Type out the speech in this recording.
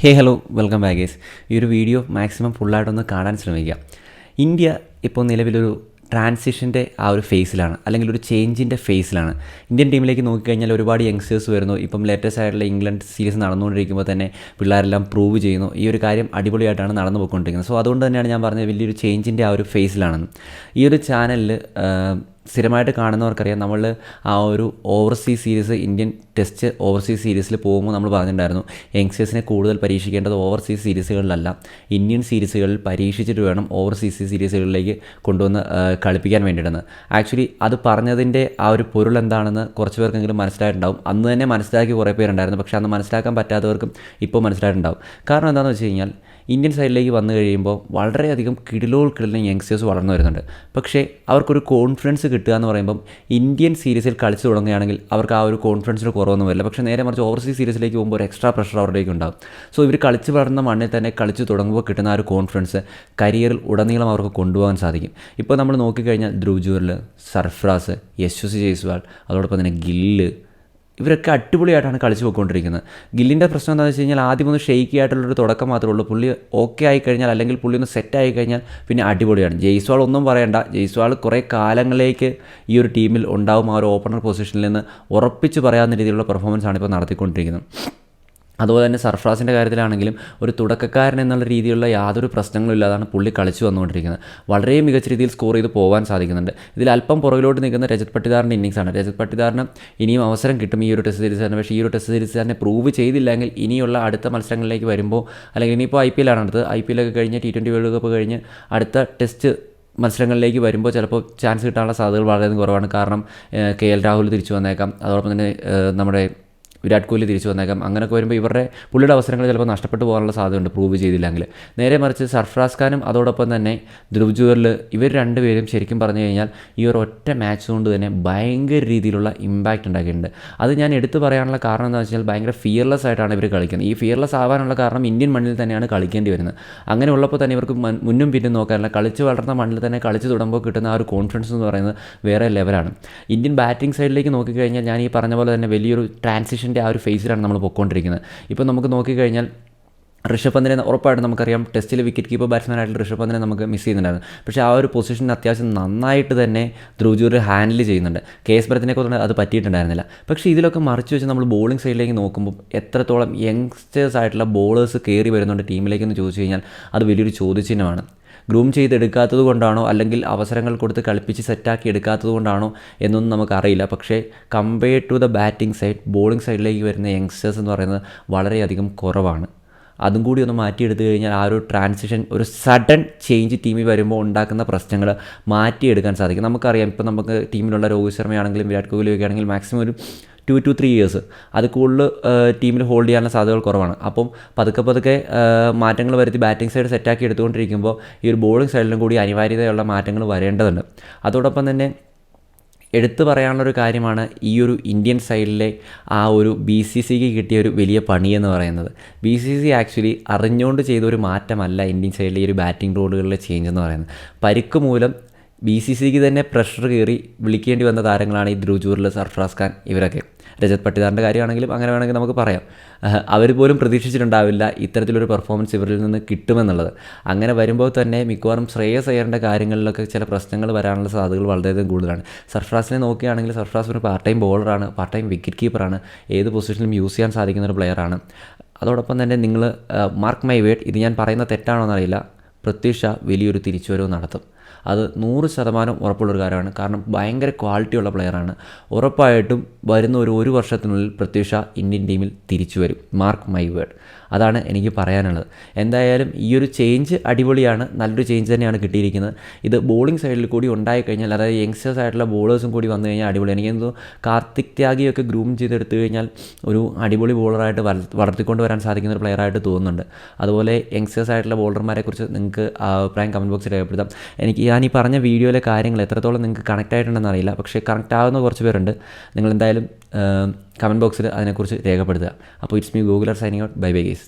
ഹേ hello welcome ബാഗേസ് ഈ ഒരു video maximum ഫുള്ളായിട്ടൊന്ന് കാണാൻ ശ്രമിക്കുക. ഇന്ത്യ ഇപ്പോൾ നിലവിലൊരു ട്രാൻസിഷന്റെ ആ ഒരു ഫേസിലാണ് അല്ലെങ്കിൽ ഒരു ചേഞ്ചിന്റെ ഫേസിലാണ് ഇന്ത്യൻ ടീമിലേക്ക് നോക്കിക്കഴിഞ്ഞാൽ ഒരുപാട് യങ്സ്റ്റേഴ്സ് വരുന്നു. ഇപ്പം ലേറ്റസ്റ്റ് ആയിട്ടുള്ള ഇംഗ്ലണ്ട് സീരീസ് നടന്നുകൊണ്ടിരിക്കുമ്പോൾ തന്നെ പിള്ളേരെല്ലാം പ്രൂവ് ചെയ്യുന്നു. ഈ ഒരു കാര്യം അടിപൊളിയായിട്ടാണ് നടന്നു പോയിക്കൊണ്ടിരിക്കുന്നത്. സോ അതുകൊണ്ട് തന്നെയാണ് ഞാൻ പറഞ്ഞത് വലിയൊരു ചേഞ്ചിന്റെ ആ ഒരു ഫേസിലാണെന്ന് ഈ ഒരു ചാനലിൽ സ്ഥിരമായിട്ട് കാണുന്നവർക്കറിയാം. നമ്മൾ ആ ഒരു overseas series Indian test overseas സീരീസിൽ പോകുമ്പോൾ നമ്മൾ പറഞ്ഞിട്ടുണ്ടായിരുന്നു യങ്സ്റ്റേഴ്സിനെ കൂടുതൽ പരീക്ഷിക്കേണ്ടത് ഓവർസീസ് സീരീസുകളിലല്ല ഇന്ത്യൻ സീരീസുകളിൽ പരീക്ഷിച്ചിട്ട് വേണം ഓവർസീസ് സീരീസുകളിലേക്ക് കൊണ്ടുവന്ന് കളിപ്പിക്കാൻ വേണ്ടിയിട്ടെന്ന്. ആക്ച്വലി അത് പറഞ്ഞതിന്റെ ആ ഒരു പൊരുൾ എന്താണെന്ന് കുറച്ച് പേർക്കെങ്കിലും മനസ്സിലായിട്ടുണ്ടാവും. അന്ന് തന്നെ മനസ്സിലാക്കി കുറേ പേരുണ്ടായിരുന്നു. പക്ഷേ അന്ന് മനസ്സിലാക്കാൻ പറ്റാത്തവർക്കും ഇപ്പോൾ മനസ്സിലായിട്ടുണ്ടാവും. കാരണം എന്താണെന്ന് വെച്ച് കഴിഞ്ഞാൽ ഇന്ത്യൻ സൈഡിലേക്ക് വന്നു കഴിയുമ്പോൾ വളരെയധികം കിടിലോൾ കിടലിന് യങ്സ്റ്റേഴ്സ് വളർന്നു വരുന്നുണ്ട്. പക്ഷേ അവർക്കൊരു കോൺഫിഡൻസ് കിട്ടുക എന്ന് പറയുമ്പം ഇന്ത്യൻ സീരീസിൽ കളിച്ചു തുടങ്ങുകയാണെങ്കിൽ അവർക്ക് ആ ഒരു കോൺഫിഡൻസിന് കുറവൊന്നും വരില്ല. പക്ഷേ നേരെ മറിച്ച് ഓവർസീസ് സീരീസിലേക്ക് പോകുമ്പോൾ ഒരു എക്സ്ട്രാ പ്രഷർ അവരുടേക്ക് ഉണ്ടാകും സോ ഇവർ കളിച്ച് വളർന്ന മണ്ണിൽ തന്നെ കളിച്ച് തുടങ്ങുമ്പോൾ കിട്ടുന്ന ആ ഒരു കോൺഫിഡൻസ് കരിയറിൽ ഉടനീളം അവർക്ക് കൊണ്ടുപോകാൻ സാധിക്കും. ഇപ്പോൾ നമ്മൾ നോക്കിക്കഴിഞ്ഞാൽ ധ്രുവ് ജൂറിൽ സർഫ്രാസ് യശ്വസി ജയ്സ്വാൾ അതോടൊപ്പം തന്നെ ഗില്ല് ഇവരൊക്കെ അടിപൊളിയായിട്ടാണ് കളിച്ചു പോയിക്കൊണ്ടിരിക്കുന്നത്. ഗില്ലിന്റെ പ്രശ്നം എന്താണെന്ന് വെച്ച് കഴിഞ്ഞാൽ ആദ്യം ഒന്ന് ഷെയ്ക്കി ആയിട്ടുള്ളൊരു തുടക്കം മാത്രമേ ഉള്ളൂ. പുള്ളി ഓക്കെ ആയി കഴിഞ്ഞാൽ അല്ലെങ്കിൽ പുള്ളി ഒന്ന് സെറ്റ് ആയി കഴിഞ്ഞാൽ പിന്നെ അടിപൊളിയാണ്. ജയ്സ്വാൾ ഒന്നും പറയണ്ട. ജയ്സ്വാൾ കുറേ കാലങ്ങളിലേക്ക് ഈ ഒരു ടീമിൽ ഉണ്ടാവും ആ ഒരു ഓപ്പണർ പൊസിഷനിൽ നിന്ന് ഉറപ്പിച്ച് പറയാവുന്ന രീതിയിലുള്ള പെർഫോമൻസ് ആണ് ഇപ്പോൾ നടത്തിക്കൊണ്ടിരിക്കുന്നത്. അതുപോലെ തന്നെ സർഫ്രാസിന്റെ കാര്യത്തിലാണെങ്കിലും ഒരു തുടക്കക്കാരൻ എന്നുള്ള രീതിയിലുള്ള യാതൊരു പ്രശ്നങ്ങളും ഇല്ലാതാണ് പുള്ളി കളിച്ചു വന്നുകൊണ്ടിരിക്കുന്നത്. വളരെ മികച്ച രീതിയിൽ സ്കോർ ചെയ്ത് പോകാൻ സാധിക്കുന്നുണ്ട്. ഇതിൽ അല്പം പുറകിലോട്ട് നിൽക്കുന്ന രജത് പട്ടിദാറിന്റെ ഇന്നിങ്സാണ്. രജത് പട്ടിദാറിന് ഇനിയും അവസരം കിട്ടും ഈ ഒരു ടെസ്റ്റ് സീരീസ് തന്നെ. പക്ഷേ ഈ ഒരു ടെസ്റ്റ് സീരീസ് തന്നെ പ്രൂവ് ചെയ്തില്ലെങ്കിൽ ഇനിയുള്ള അടുത്ത മത്സരങ്ങളിലേക്ക് വരുമ്പോൾ അല്ലെങ്കിൽ ഇനിയിപ്പോൾ ഐ പി എല്ലാണ് അടുത്ത് ഐ പി എല്ലൊക്കെ കഴിഞ്ഞ് ടി ട്വന്റി വേൾഡ് കപ്പ് കഴിഞ്ഞ് അടുത്ത ടെസ്റ്റ് മത്സരങ്ങളിലേക്ക് വരുമ്പോൾ ചിലപ്പോൾ ചാൻസ് കിട്ടാനുള്ള സാധ്യതകൾ വളരെയധികം കുറവാണ്. കാരണം കെ എൽ രാഹുൽ തിരിച്ചു വന്നേക്കാം. അതോടൊപ്പം തന്നെ നമ്മുടെ വിരാട് കോഹ്ലി തിരിച്ചു വന്നേക്കാം. അങ്ങനെയൊക്കെ വരുമ്പോൾ ഇവരുടെ പുള്ളിയുടെ അവസരങ്ങൾ ചിലപ്പോൾ നഷ്ടപ്പെട്ടു പോകാനുള്ള സാധ്യതയുണ്ട് പ്രൂവ് ചെയ്തില്ലെങ്കിൽ. നേരെ മറിച്ച് സർഫ്രാസ് ഖാനും അതോടൊപ്പം തന്നെ ധ്രുവ് ജുവറിൽ ഇവർ രണ്ടുപേരും ശരിക്കും പറഞ്ഞു കഴിഞ്ഞാൽ ഈ ഒരു ഒറ്റ മാച്ച് കൊണ്ട് തന്നെ ഭയങ്കര രീതിയിലുള്ള ഇമ്പാക്റ്റ് ഉണ്ടാക്കിയിട്ടുണ്ട്. അത് ഞാൻ എടുത്തു പറയാനുള്ള കാരണം എന്താണെന്ന് വെച്ചാൽ ഭയങ്കര ഫിയർലെസ് ആയിട്ടാണ് ഇവർ കളിക്കുന്നത്. ഈ ഫിയർലെസ് ആവാനുള്ള കാരണം ഇന്ത്യൻ മണ്ണിൽ തന്നെയാണ് കളിക്കേണ്ടി വരുന്നത്. അങ്ങനെ ഉള്ളപ്പോൾ തന്നെ ഇവർക്ക് മുന്നും പിന്നും നോക്കാറില്ല കളിച്ച് വളർന്ന മണ്ണിൽ തന്നെ കളിച്ച് തുടങ്ങുമ്പോൾ കിട്ടുന്ന ആ ഒരു കോൺഫിഡൻസ് എന്ന് പറയുന്നത് വേറെ ലെവലാണ് ഇന്ത്യൻ ബാറ്റിംഗ് സൈഡിലേക്ക് നോക്കിക്കഴിഞ്ഞാൽ ഞാൻ ഈ പറഞ്ഞ പോലെ തന്നെ വലിയൊരു ട്രാൻസിഷന്റെ ആ ഒരു ഫേസിലാണ് നമ്മൾ പൊയ്ക്കൊണ്ടിരിക്കുന്നത് ഇപ്പോൾ നമുക്ക് നോക്കിക്കഴിഞ്ഞാൽ ഋഷഭ് പന്തിനെ ഉറപ്പായിട്ടും നമുക്കറിയാം ടെസ്റ്റിൽ വിക്കറ്റ് കീപ്പർ ബാറ്റ്സ്മാൻ ആയിട്ടുള്ള ഋഷഭ് പന്തിനെ നമുക്ക് മിസ് ചെയ്യുന്നുണ്ടായിരുന്നു. പക്ഷേ ആ ഒരു പൊസിഷൻ അത്യാവശ്യം നന്നായിട്ട് തന്നെ ധ്രുവജൂർ ഹാൻഡിൽ ചെയ്യുന്നുണ്ട്. കെ എസ് ഭരത്തിനെ കൊണ്ട് അത് പറ്റിയിട്ടുണ്ടായിരുന്നില്ല. പക്ഷേ ഇതിലൊക്കെ മറിച്ച് വെച്ച് നമ്മൾ ബോളിംഗ് സൈഡിലേക്ക് നോക്കുമ്പോൾ എത്രത്തോളം യങ്സ്റ്റേഴ്സ് ആയിട്ടുള്ള ബോളേഴ്സ് കയറി വരുന്നുണ്ട് ടീമിലേക്ക് എന്ന് ചോദിച്ചു കഴിഞ്ഞാൽ അത് വലിയൊരു ചോദ്യചിഹ്നമാണ്. ഗ്രൂം ചെയ്തെടുക്കാത്തത് കൊണ്ടാണോ? അല്ലെങ്കിൽ അവസരങ്ങൾ കൊടുത്ത് കളിപ്പിച്ച് സെറ്റാക്കി എടുക്കാത്തത് കൊണ്ടാണോ? എന്നൊന്നും നമുക്കറിയില്ല. പക്ഷേ compared to the batting side bowling സൈഡിലേക്ക് വരുന്ന യങ്സ്റ്റേഴ്സ് എന്ന് പറയുന്നത് വളരെയധികം കുറവാണ്. അതും കൂടി ഒന്ന് മാറ്റിയെടുത്തു കഴിഞ്ഞാൽ ആ ഒരു ട്രാൻസിഷൻ ഒരു സഡൻ ചേഞ്ച് ടീമിൽ വരുമ്പോൾ ഉണ്ടാക്കുന്ന പ്രശ്നങ്ങൾ മാറ്റിയെടുക്കാൻ സാധിക്കും. നമുക്കറിയാം ഇപ്പോൾ നമുക്ക് ടീമിലുള്ള രോഹിത് ശർമ്മയാണെങ്കിലും വിരാട് കോഹ്ലി ഒക്കെ ആണെങ്കിലും മാക്സിമം ഒരു ടു ടു ത്രീ ഇയേഴ്സ് അത് കൂടുതൽ ടീമിൽ ഹോൾഡ് ചെയ്യാനുള്ള സാധ്യതകൾ കുറവാണ്. അപ്പം പതുക്കെ പതുക്കെ മാറ്റങ്ങൾ വരുത്തി ബാറ്റിംഗ് സൈഡ് സെറ്റാക്കി എടുത്തുകൊണ്ടിരിക്കുമ്പോൾ ഈ ഒരു ബോളിംഗ് സൈഡിലും കൂടി അനിവാര്യതയുള്ള മാറ്റങ്ങൾ വരേണ്ടതുണ്ട്. അതോടൊപ്പം തന്നെ എടുത്തു പറയാനുള്ളൊരു കാര്യമാണ് ഈ ഒരു ഇന്ത്യൻ സൈഡിലെ ആ ഒരു ബി സി സിക്ക് കിട്ടിയ ഒരു വലിയ പണി എന്ന് പറയുന്നത്. ബി സി സി ആക്ച്വലി അറിഞ്ഞുകൊണ്ട് ചെയ്ത ഒരു മാറ്റമല്ല ഇന്ത്യൻ സൈഡിലെ ഈ ഒരു ബാറ്റിംഗ് റോഡുകളിലെ ചേഞ്ച് എന്ന് പറയുന്നത്. പരിക്ക് മൂലം ബി സി സിക്ക് തന്നെ പ്രഷർ കയറി വിളിക്കേണ്ടി വന്ന താരങ്ങളാണ് ഈ ധ്രുവ് ജൂറിൽ സർഫറാസ് ഖാൻ ഇവരൊക്കെ. രജത് പട്ടിദാറിന്റെ കാര്യമാണെങ്കിലും അങ്ങനെ വേണമെങ്കിൽ നമുക്ക് പറയാം. അവർ പോലും പ്രതീക്ഷിച്ചിട്ടുണ്ടാവില്ല ഇത്തരത്തിലൊരു പെർഫോമൻസ് ഇവരിൽ നിന്ന് കിട്ടുമെന്നുള്ളത്. അങ്ങനെ വരുമ്പോൾ തന്നെ മിക്കവാറും ശ്രേയസ് അയ്യറിന്റെ കാര്യങ്ങളിലൊക്കെ ചില പ്രശ്നങ്ങൾ വരാനുള്ള സാധ്യതകൾ വളരെയധികം കൂടുതലാണ്. സർഫ്രാസിനെ നോക്കുകയാണെങ്കിൽ സർഫ്രാസ് ഒരു പാർട്ട് ടൈം ബോളറാണ് പാർട്ട് ടൈം വിക്കറ്റ് കീപ്പറാണ് ഏത് പൊസിഷനിലും യൂസ് ചെയ്യാൻ സാധിക്കുന്ന ഒരു പ്ലെയറാണ് അതോടൊപ്പം തന്നെ നിങ്ങൾ മാർക്ക് മൈ വേഡ് ഇത് ഞാൻ പറയുന്ന തെറ്റാണോ എന്നറിയില്ല പ്രത്യുഷ വലിയൊരു തിരിച്ചുവരവ് നടത്തും. അത് നൂറ് ശതമാനം ഉറപ്പുള്ളൊരു കാര്യമാണ്. കാരണം ഭയങ്കര ക്വാളിറ്റിയുള്ള പ്ലെയറാണ് ഉറപ്പായിട്ടും വരുന്ന ഒരു ഒരു വർഷത്തിനുള്ളിൽ പ്രത്യുഷ ഇന്ത്യൻ ടീമിൽ തിരിച്ചു വരും. മാർക്ക് മൈ വേർഡ് അതാണ് എനിക്ക് പറയാനുള്ളത്. എന്തായാലും ഈ ഒരു ചേഞ്ച് അടിപൊളിയാണ്. നല്ലൊരു ചേഞ്ച് തന്നെയാണ് കിട്ടിയിരിക്കുന്നത്. ഇത് ബോളിംഗ് സൈഡിൽ കൂടി ഉണ്ടായി കഴിഞ്ഞാൽ അതായത് യങ്സ്റ്റേഴ്സ് ആയിട്ടുള്ള ബോളേഴ്സും കൂടി വന്നു കഴിഞ്ഞാൽ അടിപൊളി. എനിക്ക് എന്തോ കാർത്തിക് ത്യാഗിയൊക്കെ ഗ്രൂം ചെയ്തെടുത്തു കഴിഞ്ഞാൽ ഒരു അടിപൊളി ബോളറായിട്ട് വളർത്തിക്കൊണ്ട് വരാൻ സാധിക്കുന്ന ഒരു പ്ലെയറായിട്ട് തോന്നുന്നുണ്ട്. അതുപോലെ യങ്സ്റ്റേഴ്സ് ആയിട്ടുള്ള ബോളർമാരെക്കുറിച്ച് നിങ്ങൾക്ക് അഭിപ്രായം കമന്റ് ബോക്സിൽ രേഖപ്പെടുത്താം. എനിക്ക് ഞാൻ ഈ പറഞ്ഞ വീഡിയോയിലെ കാര്യങ്ങൾ എത്രത്തോളം നിങ്ങൾക്ക് കണക്റ്റ് ആയിട്ടുണ്ടെന്ന് അറിയില്ല. പക്ഷേ കണക്റ്റ് ആവുന്ന കുറച്ച് പേരുണ്ട്. നിങ്ങൾ എന്തായാലും കമന്റ് ബോക്സിൽ അതിനെക്കുറിച്ച് രേഖപ്പെടുത്തുക. അപ്പോൾ it's me googler signing out. Bye bye guys.